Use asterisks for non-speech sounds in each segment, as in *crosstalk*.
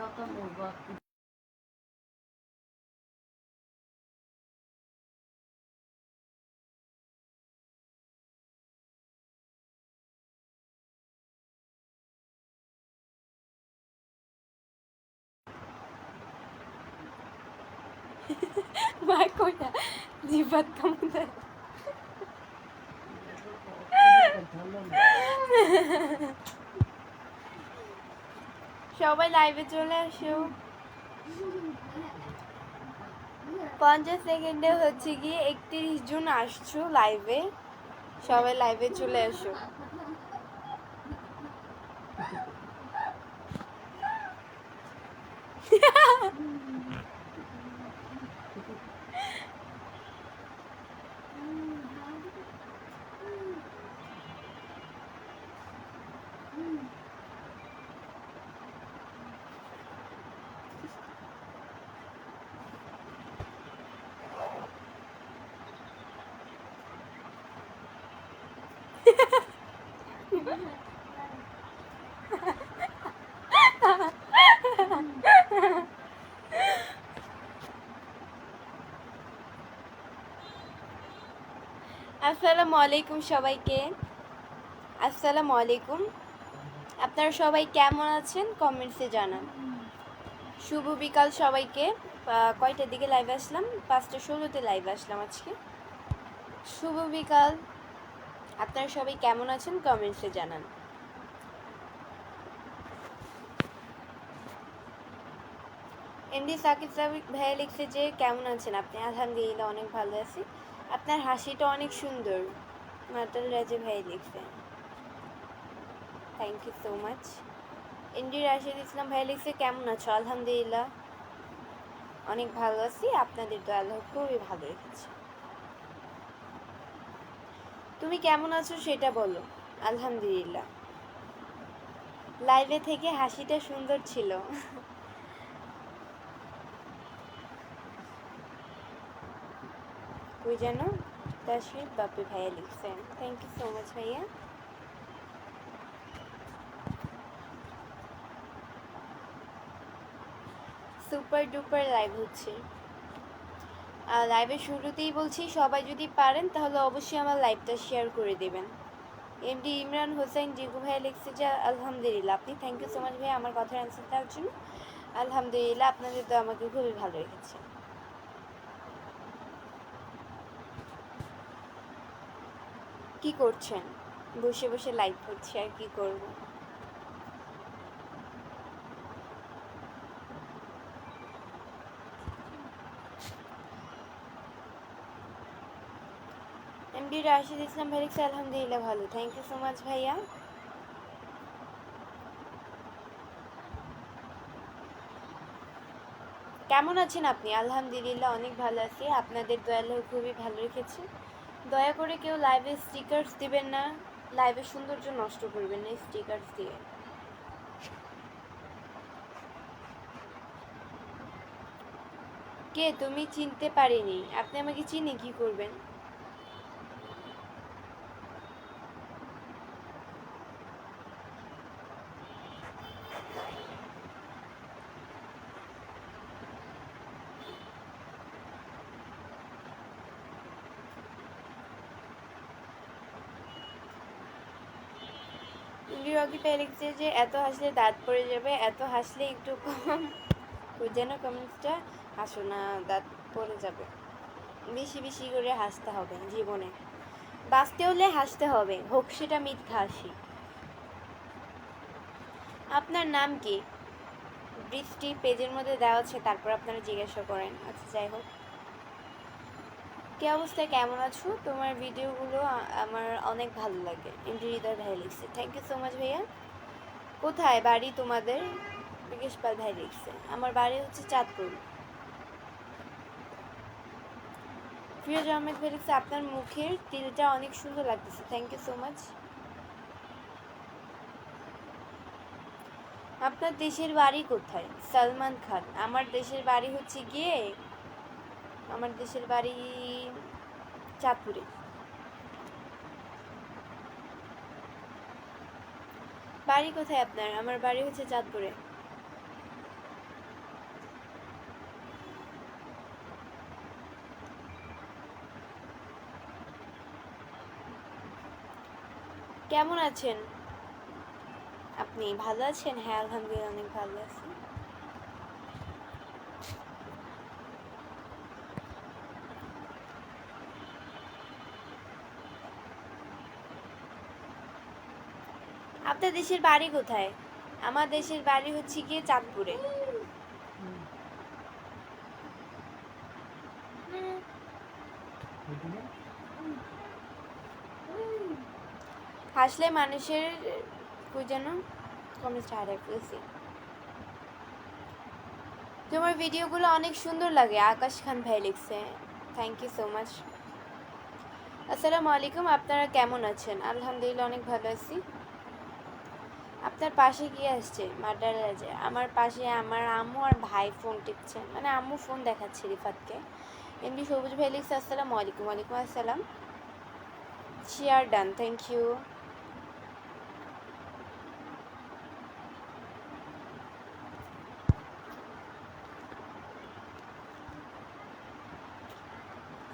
Welcome to work. Mai coi là gì vật không thể *laughs* সবাই লাইভে চলে আসো। পঞ্চাশ সেকেন্ডে হচ্ছে গিয়ে একত্রিশ জুন আসছো লাইভে সবাই লাইভে চলে আসো। *laughs* আসসালামু আলাইকুম সবাইকে। আসসালামু আলাইকুম। আপনারা সবাই কেমন আছেন? কমেন্টসে জানান। শুভ বিকাল সবাইকে। কয়টার দিকে লাইভ আসলাম? পাঁচটা ষোলোতে লাইভ আসলাম আজকে। শুভ বিকাল। আপনারা সবাই কেমন আছেন কমেন্টসে জানান। এমডি সাকিব সাবিক ভাইয়া লিখছে যে, কেমন আছেন আপনি? আলহামদুলিল্লাহ অনেক ভালো আছি। আপনার হাসিটা অনেক সুন্দর, মাতাল রাজে ভাই লিখছে। Thank you so much MD Rashid Islam ভাই লিখছে, কেমন আছো? আলহামদুলিল্লাহ অনেক ভালো আছি। আপনাদের তো আল্লাহ খুবই ভালো রেখেছে। তুমি কেমন আছো সেটা বলো। আলহামদুলিল্লাহ। লাইভে থেকে হাসিটা সুন্দর ছিল। কই যেন তাশরিফ বাপি ভাইয়া লিখছেন। থ্যাংক ইউ সো মাচ ভাইয়া। সুপার ডুপার লাইভ হচ্ছে। লাইভের শুরুতেই বলছি, সবাই যদি পারেন, তাহলে অবশ্যই আমার লাইভটা শেয়ার করে দেবেন। এমডি ইমরান হোসেন জিগু ভাইয়া লিখছে যে, আলহামদুলিল্লাহ। আপনি থ্যাংক ইউ সো মাচ ভাইয়া আমার কথার অ্যান্সার দেওয়ার জন্য। আলহামদুলিল্লাহ, আপনাদের তো আমাকে খুবই ভালো রেখেছে। কি করছেন? বসে বসে লাইভ করছি, আর কি করব? রাশিদ ইসলাম ভাইরিক্স আলহামদুলিল্লাহ ভালো। থ্যাংক ইউ সো মাচ ভাইয়া। কেমন আছেন আপনি? আলহামদুলিল্লাহ, অনেক ভালো আছি। আপনাদের দয়ালু খুবই ভালো রেখেছে দয়া করে কেউ লাইভে স্টিকার্স দিবেন না। লাইভের সৌন্দর্য নষ্ট করবেন না স্টিকার্স দিয়ে। কে? তুমি চিনতে পারিনি। আপনি আমাকে চিনে, কি করবেন? পাই লিখছে যে এত হাসলে দাঁত পড়ে যাবে, এত হাসলে একটু কম। যেন কমেন্টসটা, হাসো না, দাঁত পড়ে যাবে। বেশি বেশি করে হাসতে হবে জীবনে। বাঁচতে হলে হাসতে হবে, হোক সেটা মিথ্যা হাসি। আপনার নাম কি? বৃষ্টি পেজের মধ্যে দেওয়া আছে, তারপর আপনারা জিজ্ঞাসা করেন। আচ্ছা যাই হোক। কি অবস্থা? কেমন আছো? তোমার ভিডিওগুলো আমার অনেক ভালো লাগে। এমডি ভাই লিখছে। থ্যাংক ইউ সো মাচ ভাইয়া। কোথায়? বাড়ি তোমাদের? বিকেশ পাল ভাই লিখছে। আমার বাড়ি হচ্ছে চাঁদপুর। ফিরোজ আহমেদ ভাই লিখছে, আপনার মুখের তিলটা অনেক সুন্দর লাগতেছে। থ্যাংক ইউ সো মাচ আপনার দেশের বাড়ি কোথায়? সালমান খান, আমার দেশের বাড়ি হচ্ছে গিয়ে, আমার দেশের বাড়ি চাঁদপুরে। বাড়ি কোথায় আপনার? আমার বাড়ি হচ্ছে চাঁদপুরে। কেমন আছেন? আপনি ভালো আছেন? হ্যাঁ আলহামদুলিল্লাহ, অনেক ভালো আছি। আপনার দেশের বাড়ি কোথায়? আমার দেশের বাড়ি হচ্ছে গিয়ে চাঁদপুরে। হাসলে মানুষের, কই যেন? কমেন্ট হারাই ফেলছি। তোমার ভিডিওগুলো অনেক সুন্দর লাগে, আকাশ খান ভাই লিখছে। থ্যাংক ইউ সো মাচ আসসালামু আলাইকুম, আপনারা কেমন আছেন? আলহামদুলিল্লাহ, অনেক ভালো আছি। আপনার পাশে কি আসছে, মার্ডার আছে আমার পাশে আমার আম্মু আর ভাই ফোন টিপছেন মানে আম্মু ফোন দেখাচ্ছে রিফাতকে। এমনি সবুজ ভাই লিখছে, আসসালামু আলাইকুম, ওয়ালাইকুম আসসালাম। Share done thank you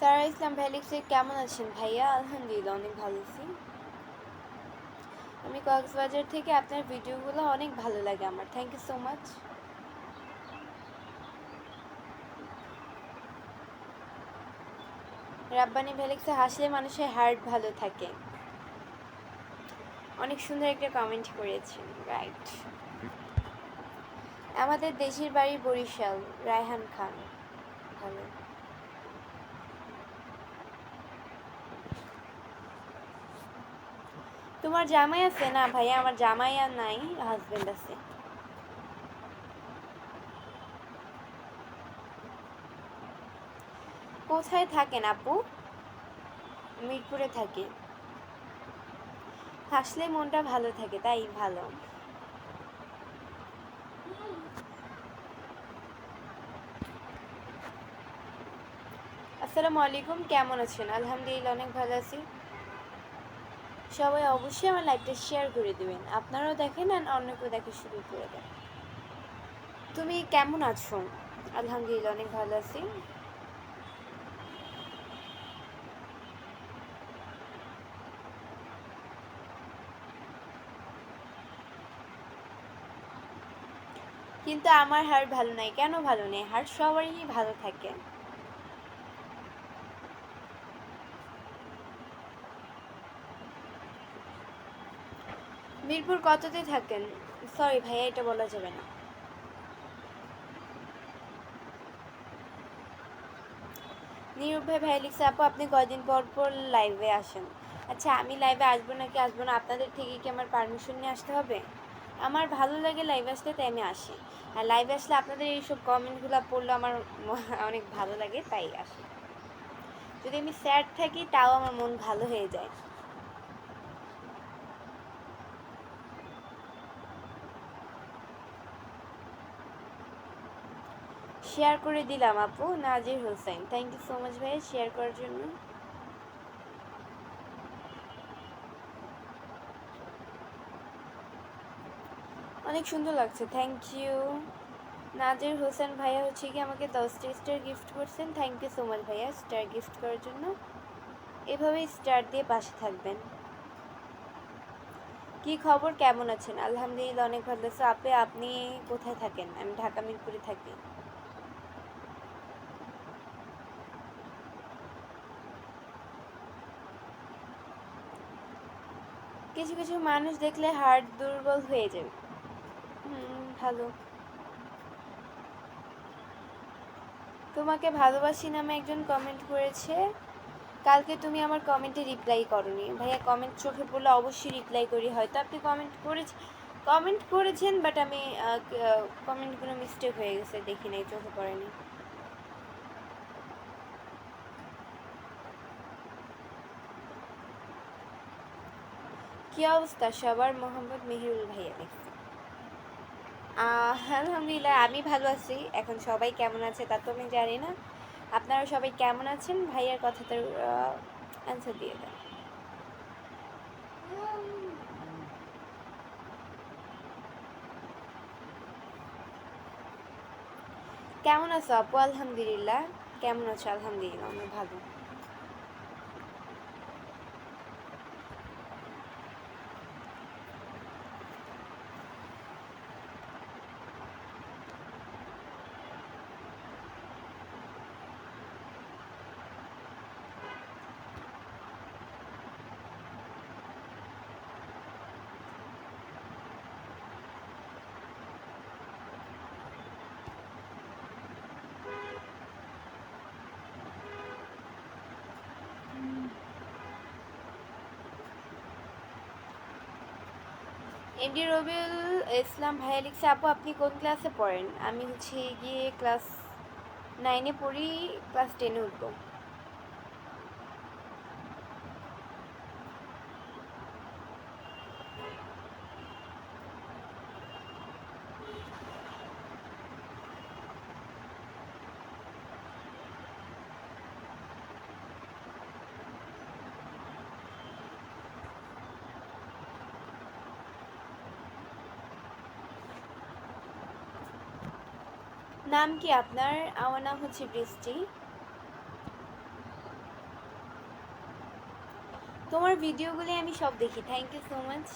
Sara Islam ভাই লিখছে, কেমন আছেন ভাইয়া? আলহামদুলিল্লাহ, অনেক ভালো আছি। আমি কক্সবাজার থেকে আপনার ভিডিওগুলো অনেক ভালো লাগে আমার। Thank you so much Rabbani ভেলেক্সে হাসলে মানুষের হার্ট ভালো থাকে। অনেক সুন্দর একটা কমেন্ট করেছেন রাইট আমাদের দেশের বাড়ি বরিশাল, রায়হান খান। ভালো। তোমার জামাই আছে? না ভাইয়া, আমার জামাই আর নাই হাজবেন্ড আছে। কোথায় থাকেন আপু? মিরপুরে থাকি। হাসলে মনটা ভালো থাকে, তাই ভালো। আসসালামু আলাইকুম, কেমন আছেন? আলহামদুলিল্লাহ, অনেক ভালো আছি। সবাই অবশ্যই আমার লাইভটা শেয়ার করে দেবেন। আপনারাও দেখেন আর অন্যকেও দেখে শুরু করে দেন। তুমি কেমন আছো? আলহামদুলিল্লাহ, অনেক ভালো আছি। কিন্তু আমার হার ভালো নাই। কেন ভালো নেই? হার সবারই ভালো থাকে। মিরপুর কততে থাকেন? সরি ভাইয়া, এটা বলা যাবে না। নিরূপ ভাই ভাই লিখছে, আপু, আপনি কয়দিন পর পর লাইভে আসেন? আচ্ছা আমি লাইভে আসব নাকি আসব না? আপনাদের থেকে কি আমার পারমিশন নিয়ে আসতে হবে? আমার ভালো লাগে লাইভে আসতে তাই আমি আসি। আর লাইভে আসলে আপনাদের এইসব কমেন্টগুলো পড়লে আমার *laughs* অনেক ভালো লাগে, তাই আসি। যদি আমি স্যাড থাকি, তাও আমার মন ভালো হয়ে যায়। শেয়ার করে দিলাম আপু, Nazir Hossain. Thank you so much ভাই শেয়ার করার জন্য। অনেক সুন্দর লাগছে থ্যাংক ইউ নাজির হোসেন ভাইয়া হচ্ছে কি আমাকে দশটি স্টার গিফট করছেন থ্যাংক ইউ সো মাচ ভাইয়া স্টার গিফট করার জন্য। এভাবেই স্টার দিয়ে পাশে থাকবেন। কি খবর, কেমন আছেন? আলহামদুলিল্লাহ অনেক ভালো। আছে আপে, আপনি কোথায় থাকেন? আমি ঢাকা মিরপুরে থাকি। কিছু কিছু মানুষ দেখলে হার্ট দুর্বল হয়ে যাবে। ভালো। তোমাকে ভালোবাসি নামে একজন কমেন্ট করেছে, কালকে তুমি আমার কমেন্টে রিপ্লাই করনি। ভাইয়া কমেন্ট চোখে পড়লে অবশ্যই রিপ্লাই করি। হয়তো আপনি কমেন্ট করেছেন কমেন্ট করেছেন বাট আমি কমেন্টগুলো মিস্টেক হয়ে গেছে, দেখি নাই, চোখে পড়েনি। কি অবস্থা? সবার মোহাম্মদ মেহিরুল ভাইয়া আহ, আলহামদুলিল্লাহ আমি ভালো আছি। এখন সবাই কেমন আছে তা তো আমি জানি না। আপনারা সবাই কেমন আছেন? ভাইয়ার কথাটার অ্যান্সার দিয়ে দেন। কেমন আছো আপু? আলহামদুলিল্লাহ। কেমন আছো? আলহামদুলিল্লাহ আমি ভালো। এমডি রবিউল ইসলাম, ভাইয়া লিখছে, আপু, আপনি কোন ক্লাসে পড়েন? আমি হচ্ছে গিয়ে ক্লাস নাইনে পড়ি, ক্লাস টেনে উঠবো। নাম কি আপনার? আমার নাম হচ্ছে বৃষ্টি। তোমার ভিডিওগুলি আমি সব দেখি। Thank you so much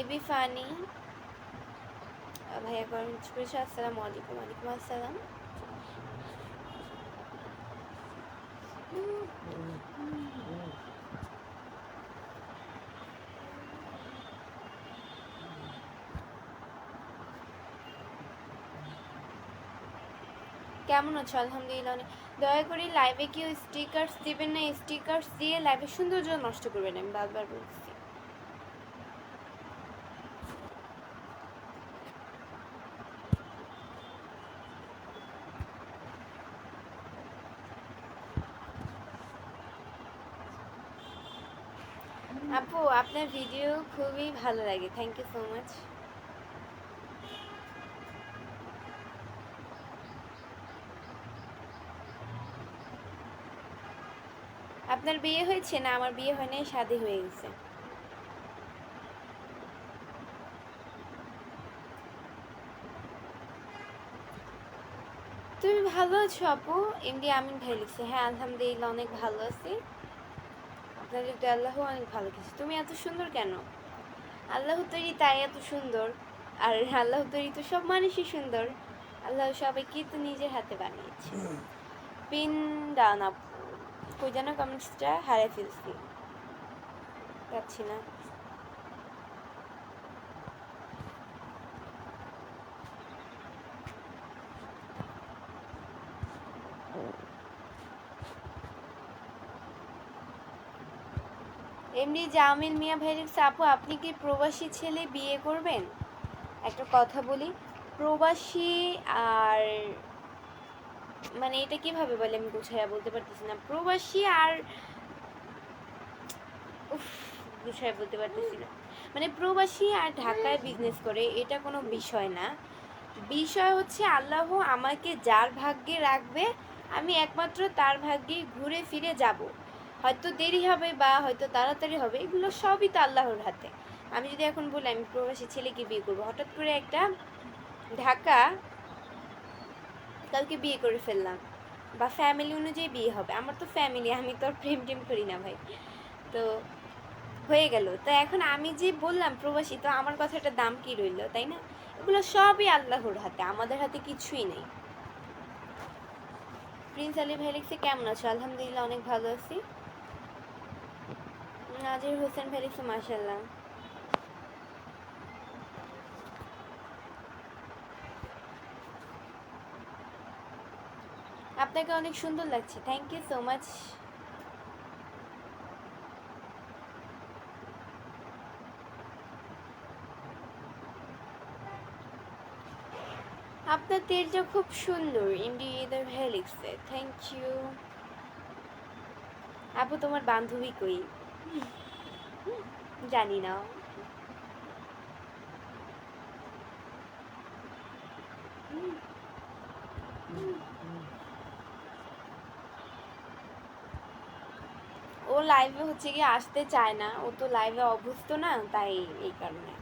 AB funny ভাইয়া, কমেন্ট করেছে আসসালামু আলাইকুম। ওয়ালাইকুম আসসালাম। কেমন আছো? আলহামদুলিল্লাহ অনেক। দয়া করে লাইভে কেউ স্টিকার্স দিবেন না স্টিকার্স দিয়ে লাইভের সৌন্দর্য নষ্ট করবেন আমি বারবার বলছি। আপু, আপনার ভিডিও খুবই ভালো লাগে থ্যাংক ইউ সো মাচ আপনার বিয়ে হয়েছে না আমার বিয়ে হয় নাই শাদি হয়ে গেছে। তুমি ভালো আছো আপু? এমডি আমিন ভাই লিখছে হ্যাঁ আলহামদুলিল্লাহ অনেক ভালো আছি। আপনাদের তো আল্লাহ অনেক ভালো কিছু। তুমি এত সুন্দর কেন? আল্লাহ তৈরি তাই এত সুন্দর। আর আল্লাহ তৈরি তো সব মানুষই সুন্দর। আল্লাহ সবাইকে তো নিজের হাতে বানিয়েছে। পিন ডান আপু। কই যেন কমেন্টসটা? হারিয়ে ফেলছি। পাচ্ছি না। এমনি জামিল মিয়া ভাইয়ের আপু, আপনি কি প্রবাসী ছেলে বিয়ে করবেন? একটা কথা বলি। প্রবাসী আর মানে এটা কীভাবে বলে আমি গুছাইয়া বলতে পারতেছি না। প্রবাসী আর গুছাইয়া বলতে পারতেছি না। মানে প্রবাসী আর ঢাকায় বিজনেস করে, এটা কোনো বিষয় না। বিষয় হচ্ছে আল্লাহ আমাকে যার ভাগ্যে রাখবে, আমি একমাত্র তার ভাগ্যে ঘুরে ফিরে যাব। হয়তো দেরি হবে বা হয়তো তাড়াতাড়ি হবে, এগুলো সবই তো আল্লাহর হাতে। আমি যদি এখন বলি আমি প্রবাসী ছেলেকে বিয়ে করব, হঠাৎ করে একটা ঢাকা কালকে বিয়ে করে ফেললাম। বা ফ্যামিলি অনুযায়ী বিয়ে হবে। আমার তো ফ্যামিলি আমি তো আর প্রেম টেম করি না ভাই। তো হয়ে গেল। তো এখন আমি যে বললাম প্রবাসী, তো আমার কথাটা দাম কি রইল, তাই না? এগুলো সবই আল্লাহর হাতে, আমাদের হাতে কিছুই নেই। প্রিন্স আলী ভাই লিখছে, কেমন আছো? আলহামদুলিল্লাহ, অনেক ভালো আছি। নাজির হোসেন ভাই লিখছে মাসাল্লাহ আপনাকে অনেক সুন্দর লাগছে। থ্যাংক ইউ সো মাচ আপনার তেলটা খুব সুন্দর ইন্ডিয়াদের লিখছে থ্যাংক ইউ আপু, তোমার বান্ধবী কই? জানি না ও লাইভে হচ্ছে কি আসতে চায় না। ও তো লাইভে অভ্যস্ত না, তাই এই কারণে।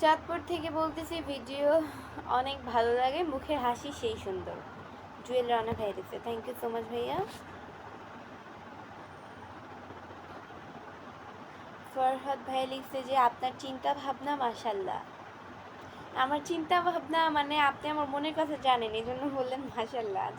চাঁদপুর থেকে বলতেছি ভিডিও অনেক ভালো লাগে, মুখের হাসি সেই সুন্দর। জুয়েল রানা ভাই দিচ্ছে থ্যাংক ইউ সো মাচ ভাইয়া। ফরহাদ ভাই লিখছে যে, আপনার চিন্তা ভাবনা মাসাল্লাহ আমার চিন্তা ভাবনা মানে আপনি আমার মনের কথা জানেন এই জন্য বললেন মাসাল্লাহ আজ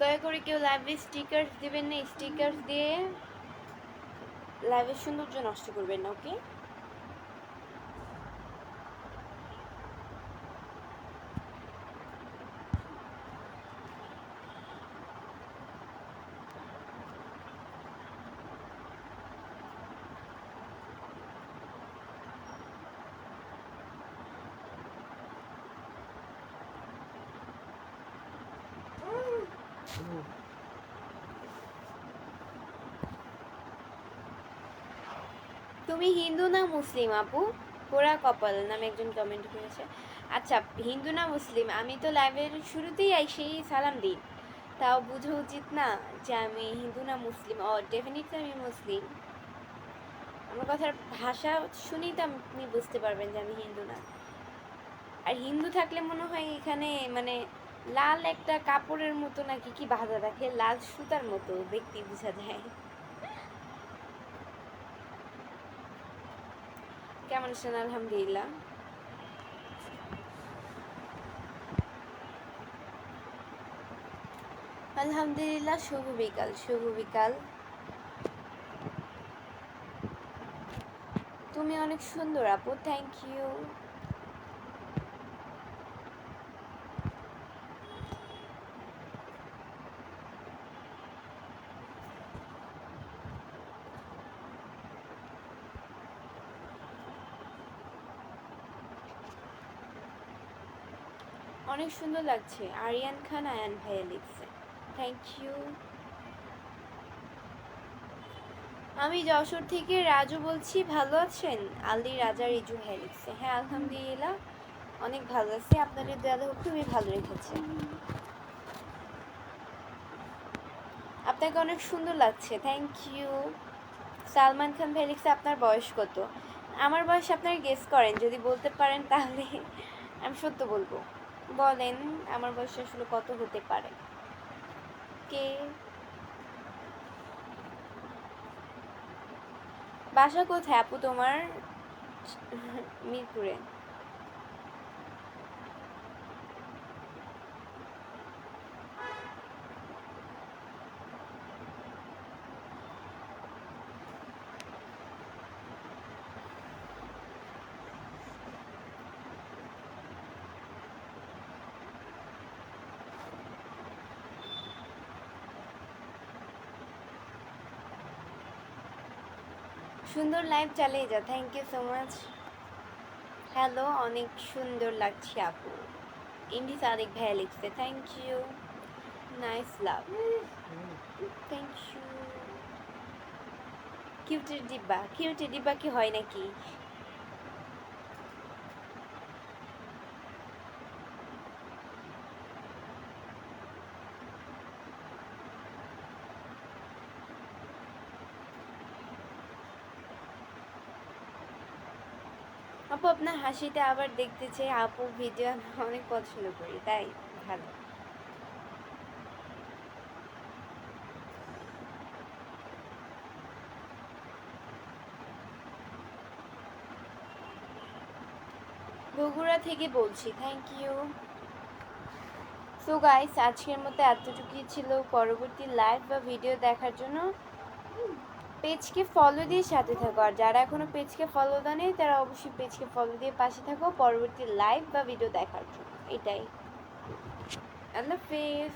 দয়া করে কেউ লাইভে স্টিকার্স দেবেন না স্টিকার্স দিয়ে লাইভের সৌন্দর্য নষ্ট করবেন না ওকে তুমি হিন্দু না মুসলিম, আপু? পোড়া কপাল নামে একজন কমেন্ট করেছে। আচ্ছা হিন্দু না মুসলিম? আমি তো লাইভের শুরুতেই আই সেই সালাম দিই তাও বুঝা উচিত না যে আমি হিন্দু না মুসলিম। ও ডেফিনেটলি আমি মুসলিম। আমার কথার ভাষা শুনেই তো আপনি বুঝতে পারবেন যে আমি হিন্দু না। আর হিন্দু থাকলে মনে হয় এখানে মানে লাল একটা কাপড়ের মতো নাকি কি বাঁধা রাখে লাল সুতার মতো ব্যক্তি বোঝা যায়। কেমন আছেন? আলহামদুলিল্লাহ। আলহামদুলিল্লাহ, শুভ বিকাল শুভ বিকাল। তুমি অনেক সুন্দর আপু থ্যাংক ইউ অনেক সুন্দর লাগছে। আরিয়ান খান আয়ান ভাইয়া লিখছে। থ্যাংক ইউ আমি যশোর থেকে রাজু বলছি, ভালো আছেন? আলদি রাজা রিজু ভাই লিখছে। হ্যাঁ আলহামদুলিল্লাহ, অনেক ভালো আছি। আপনাদের দাদা খুবই ভালো রেখেছে। আপনাকে অনেক সুন্দর লাগছে। থ্যাংক ইউ সালমান খান ভাই লিখছে, আপনার বয়স কত? আমার বয়স আপনারা গেস করেন। যদি বলতে পারেন তাহলে, আমি সত্য বলব। বলেন আমার বয়স আসলে কত হতে পারে? কে? বাসা কোথায় আপু তোমার? মিরপুরে। সুন্দর লাইফ চালিয়ে যা thank you so much hello অনেক সুন্দর লাগছে আপু। ইন্ডি সাদিক ভাইয়া লিখছে thank you nice love thank you কিউটের ডিব্বা কিউটের ডিব্বা কি হয় নাকি আপু আপনার হাসিটা আবার দেখতে চাই আপু ভিডিও আমি অনেক পছন্দ করি, তাই ভালো। বগুড়া থেকে বলছি থ্যাংক ইউ সো গাইস আজকের মতো এতটুকুই ছিল। পরবর্তী লাইভ বা ভিডিও দেখার জন্য পেজকে ফলো দিয়ে সাথে থাকো। আর যারা এখনও পেজকে ফলো দেয়নি তারা অবশ্যই পেজকে ফলো দিয়ে পাশে থাকো। পরবর্তী লাইভ বা ভিডিও দেখার জন্য। এটাই। আল্লাহ হাফেজ